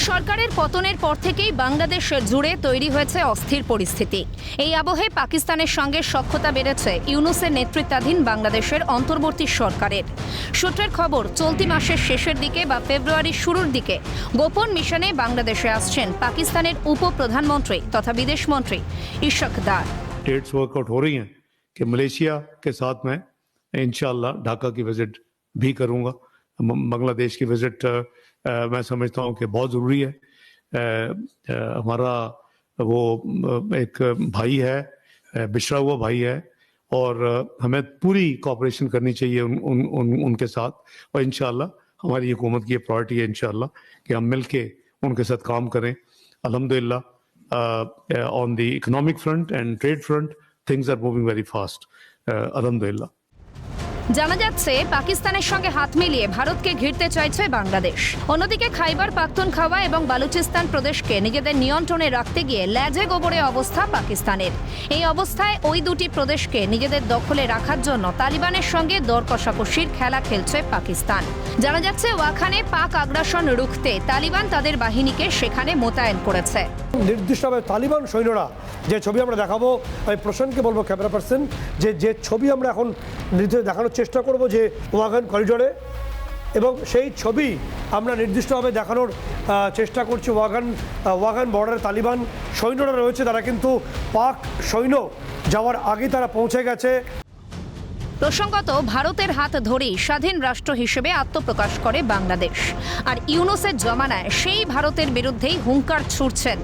সরকারের পতনের পর থেকেই বাংলাদেশ জুড়ে তৈরি হয়েছে অস্থির পরিস্থিতি এই আবহে পাকিস্তানের সঙ্গে সখ্যতা বেড়েছে ইউনুসের নেতৃত্বাধীন বাংলাদেশের অন্তর্বর্তী সরকারের সূত্রের খবর চলতি মাসের শেষের দিকে বা ফেব্রুয়ারির শুরুর দিকে গোপন মিশনে বাংলাদেশে আসছেন পাকিস্তানের উপপ্রধানমন্ত্রী তথা বিদেশমন্ত্রী ইশক দার डेट्स वर्कआउट हो रही हैं कि मलेशिया के साथ मैं इंशाल्लाह ढाका की विजिट भी करूंगा بنگلہ دیش کی وزٹ میں سمجھتا ہوں کہ بہت ضروری ہے۔ ہمارا وہ ایک بھائی ہے بچھڑا ہوا بھائی ہے اور ہمیں پوری کوپریشن کرنی چاہیے ان, ان, ان, ان کے ساتھ۔ اور انشاءاللہ ہماری حکومت کی یہ پرائرٹی ہے انشاءاللہ کہ ہم مل کے ان کے ساتھ کام کریں۔ الحمدللہ آن دی اکنامک فرنٹ اینڈ ٹریڈ فرنٹ تھنگز آر موونگ ویری فاسٹ الحمد للہ জানা যাচ্ছে, পাকিস্তানের সঙ্গে হাত মিলিয়ে ভারতকে ঘিরতে চাইছে বাংলাদেশ। অন্যদিকে খাইবার পাখতুনখাওয়া এবং বালুচিস্তান প্রদেশকে নিজেদের নিয়ন্ত্রণে রাখতে গিয়ে ল্যাজে গোবরে অবস্থা পাকিস্তানের। এই অবস্থায় ওই দুটি প্রদেশকে নিজেদের দখলে রাখার জন্য তালিবানের সঙ্গে দর কষাকষির খেলা খেলছে পাকিস্তান। জানা যাচ্ছে, ওয়াখানে পাক আগ্রাসন রুখতে তালিবান তাদের বাহিনীকে সেখানে মোতায়েন করেছে। নির্দিষ্টভাবে তালিবান সৈন্যরা যে ছবি আমরা দেখাবো, আমি প্রশান্তকে বলব ক্যামেরা পার্সন, যে যে ছবি আমরা এখন নির্দিষ্ট দেখানোর চেষ্টা করব যে ওয়াগান করিডোরে এবং সেই ছবি আমরা নির্দিষ্টভাবে দেখানোর চেষ্টা করছি ওয়াগান ওয়াগান বর্ডারে তালিবান সৈন্যরা রয়েছে, তারা কিন্তু পাক সৈন্য যাওয়ার আগে তারা পৌঁছে গেছে। প্রসঙ্গত, ভারতের হাত ধরেই স্বাধীন রাষ্ট্র হিসেবে আত্মপ্রকাশ করে বাংলাদেশ। আর ইউনুসের জমানায় সেই ভারতের বিরুদ্ধেই হুঙ্কার ছুড়ছেন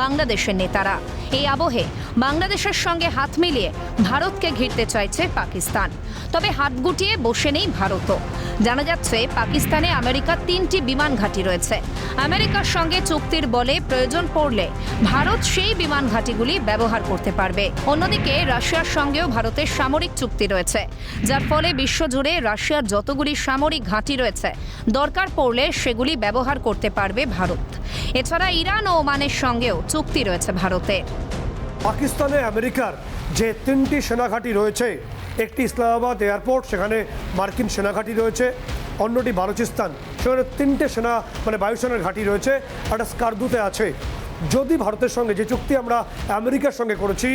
বাংলাদেশের নেতারা। এই আবহে বাংলাদেশের সঙ্গে হাত মিলিয়ে ভারতকে ঘিরতে চাইছে পাকিস্তান। তবে হাত গুটিয়ে বসে নেই ভারতও। জানা যাচ্ছে, পাকিস্তানে আমেরিকার তিনটি বিমান ঘাঁটি রয়েছে। আমেরিকার সঙ্গে চুক্তির বলে প্রয়োজন পড়লে ভারত সেই বিমান ঘাঁটিগুলি ব্যবহার করতে পারবে। অন্যদিকে, রাশিয়ার সঙ্গেও ভারতের সামরিক চুক্তি রয়েছে, যার ফলে বিশ্বজুড়ে রাশিয়ার যতগুলি সামরিক ঘাঁটি রয়েছে, দরকার পড়লে সেগুলি ব্যবহার করতে পারবে ভারত। এছাড়া ইরান ও ওমানের সঙ্গেও চুক্তি রয়েছে ভারতের পাকিস্তানে আমেরিকার যে তিনটি সেনাঘাঁটি রয়েছে, একটি ইসলামাবাদ এয়ারপোর্ট, সেখানে মার্কিন সেনাঘাঁটি রয়েছে, অন্যটি বালুচিস্তান, সেখানে তিনটে সেনা মানে বায়ুসেনার ঘাঁটি রয়েছে, একটা স্কারদুতে আছে। যদি ভারতের সঙ্গে যে চুক্তি আমরা আমেরিকার সঙ্গে করেছি,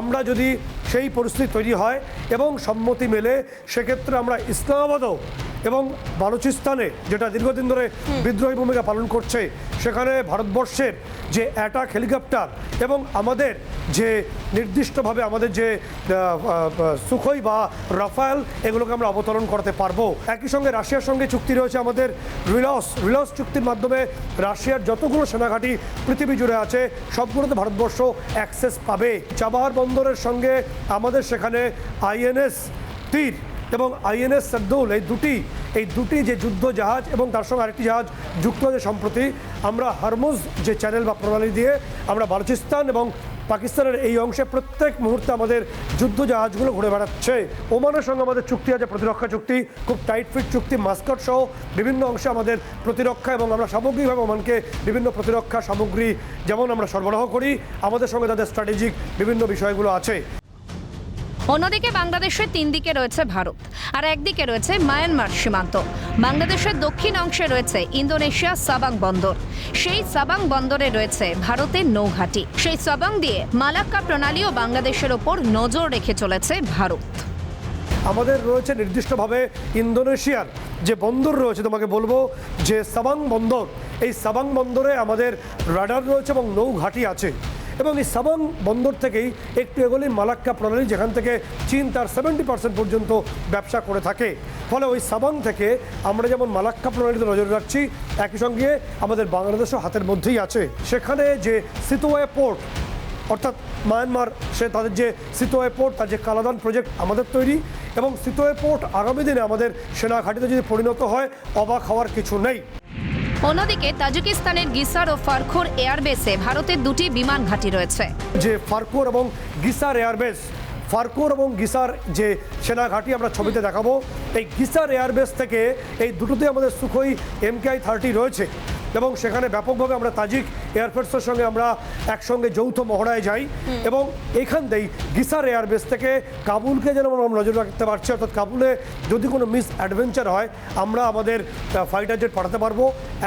আমরা যদি সেই পরিস্থিতি তৈরি হয় এবং সম্মতি মেলে, সেক্ষেত্রে আমরা ইসলামাবাদও এবং বালুচিস্তানে যেটা দীর্ঘদিন ধরে বিদ্রোহী ভূমিকা পালন করছে সেখানে ভারতবর্ষের যে অ্যাটাক হেলিকপ্টার এবং আমাদের যে নির্দিষ্টভাবে আমাদের যে সুখই বা রাফায়েল এগুলোকে আমরা অবতরণ করতে পারব। একই সঙ্গে রাশিয়ার সঙ্গে চুক্তি রয়েছে আমাদের রিলস রিলস চুক্তির মাধ্যমে রাশিয়ার যতগুলো সেনাঘাঁটি পৃথিবী জুড়ে আছে সবগুলোতে ভারতবর্ষ অ্যাক্সেস পাবে। চাবাহার বন্দরের সঙ্গে আমাদের সেখানে আইএনএস তীর। এবং আইএনএস সাদ্দৌল, এই দুটি এই দুটি যে যুদ্ধ জাহাজ এবং তার সঙ্গে আরেকটি জাহাজ যুক্ত হয়েছে সম্প্রতি, আমরা হারমুজ যে চ্যানেল বা প্রণালী দিয়ে আমরা বালুচিস্তান এবং পাকিস্তানের এই অংশে প্রত্যেক মুহূর্তে আমাদের যুদ্ধ জাহাজগুলো ঘুরে বেড়াচ্ছে। ওমানের সঙ্গে আমাদের চুক্তি আছে, প্রতিরক্ষা চুক্তি, খুব টাইট ফিট চুক্তি, মাস্কট সহ বিভিন্ন অংশে আমাদের প্রতিরক্ষা এবং আমরা সামগ্রিকভাবে ওমানকে বিভিন্ন প্রতিরক্ষা সামগ্রী যেমন আমরা সরবরাহ করি, আমাদের সঙ্গে তাদের স্ট্র্যাটেজিক বিভিন্ন বিষয়গুলো আছে। অন্যদিকে বাংলাদেশের তিন দিকে রয়েছে ভারত, আর একদিকে রয়েছে মায়ানমার সীমান্ত। বাংলাদেশের দক্ষিণ অংশে রয়েছে ইন্দোনেশিয়া সাবাং বন্দর। সেই সাবাং বন্দরে রয়েছে ভারতের নৌঘাটি। সেই সাবাং দিয়ে মালাক্কা প্রণালী ও বাংলাদেশের ওপর নজর রেখে চলেছে ভারত। আমাদের রয়েছে নির্দিষ্টভাবে ইন্দোনেশিয়ার যে বন্দর রয়েছে, তোমাকে বলব যে সাবাং বন্দর, এই সাবাং বন্দরে আমাদের রাডার রয়েছে এবং নৌঘাটি আছে। এবং এই সাবাং বন্দর থেকেই একটু এগোলি মালাক্কা প্রণালী, যেখান থেকে চীন তার সেভেন্টি পার্সেন্ট পর্যন্ত ব্যবসা করে থাকে। ফলে ওই সাবাং থেকে আমরা যেমন মালাক্কা প্রণালীতে নজর রাখছি, একই সঙ্গে আমাদের বাংলাদেশও হাতের মধ্যেই আছে। সেখানে যে সিতোয়া পোর্ট, অর্থাৎ মায়ানমার, সে তাদের যে সিতোয়ে পোর্ট, তার যে কালাদান প্রজেক্ট আমাদের তৈরি এবং সিতোয়ে পোর্ট আগামী দিনে আমাদের সেনা ঘাঁটিতে যদি পরিণত হয়, অবাক হওয়ার কিছু নেই। অন্যদিকে তাজিকিস্তানের গিসার ও ফারখোর এয়ারবেসে ভারতের দুটি বিমান ঘাঁটি রয়েছে। যে ফারখোর এবং গিসার এয়ারবেস ফারকুর এবং গিসার যে সেনা ঘাঁটি আমরা ছবিতে দেখাবো, এই গিসার এয়ারবেস থেকে এই দুটোতে আমাদের সুখই এমকেআই থার্টি রয়েছে। এবং সেখানে ব্যাপকভাবে আমরা তাজিক এয়ারফোর্সের সঙ্গে আমরা একসঙ্গে যৌথ মহড়ায় যাই এবং এখান থেকেই গিসার এয়ারবেস থেকে কাবুলকে যেন আমরা নজর রাখতে পারছি। অর্থাৎ কাবুলে যদি কোনো মিস অ্যাডভেঞ্চার হয় আমরা আমাদের ফাইটার জেট পাঠাতে পারব।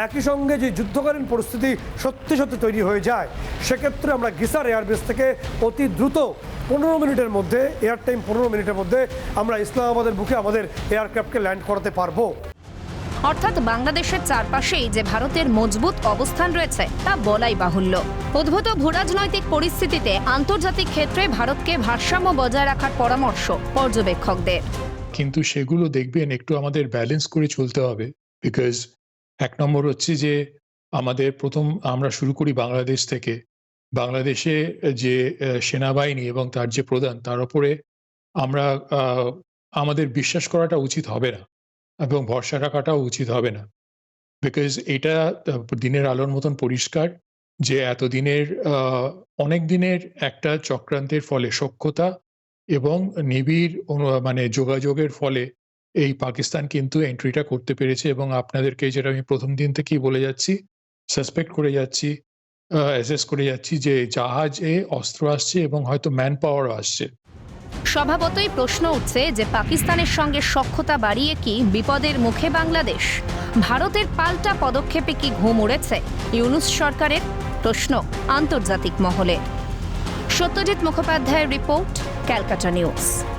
একই সঙ্গে যে যুদ্ধকালীন পরিস্থিতি সত্যি সত্যি তৈরি হয়ে যায় সেক্ষেত্রে আমরা গিসার এয়ারবেস থেকে অতি দ্রুত পনেরো মিনিটের মধ্যে এয়ার টাইম পনেরো মিনিটের মধ্যে আমরা ইসলামাবাদের বুকে আমাদের এয়ারক্রাফটকে ল্যান্ড করাতে পারব। অর্থাৎ বাংলাদেশের চারপাশেই যে ভারতের মজবুত অবস্থান রয়েছে, তা বলাই বাহুল্য। উদ্ভূত ভূরাজনৈতিক পরিস্থিতিতে আন্তর্জাতিক ক্ষেত্রে ভারতকে ভারসাম্য বজায় রাখার পরামর্শ পর্যবেক্ষকদের। কিন্তু সেগুলো দেখবেন একটু আমাদের ব্যালেন্স করে চলতে হবে। বিকজ এক নম্বর হচ্ছে যে, আমাদের প্রথম আমরা শুরু করি বাংলাদেশ থেকে। বাংলাদেশে যে সেনাবাহিনী এবং তার যে প্রধান, তার উপরে আমরা আমাদের বিশ্বাস করাটা উচিত হবে না। এবং ভরসা রাখাটাও উচিত হবে না। বিকজ এটা দিনের আলোর মতন পরিষ্কার যে এতদিনের অনেক দিনের একটা চক্রান্তের ফলে সক্ষতা এবং নিবিড় মানে যোগাযোগের ফলে এই পাকিস্তান কিন্তু এন্ট্রিটা করতে পেরেছে এবং আপনাদেরকে যেটা আমি প্রথম দিন থেকেই বলে যাচ্ছি সাসপেক্ট করে যাচ্ছি অ্যাসেস করে যাচ্ছি যে জাহাজে অস্ত্র আসছে এবং হয়তো ম্যান পাওয়ারও আসছে। স্বভাবতই প্রশ্ন উঠছে যে পাকিস্তানের সঙ্গে সক্ষতা বাড়িয়ে কি বিপদের মুখে বাংলাদেশ? ভারতের পাল্টা পদক্ষেপে কি ঘুম উড়েছে? ইউনুস সরকারের প্রশ্ন আন্তর্জাতিক মহলে। সত্যজিৎ মুখোপাধ্যায়ের রিপোর্ট, ক্যালকাটা নিউজ।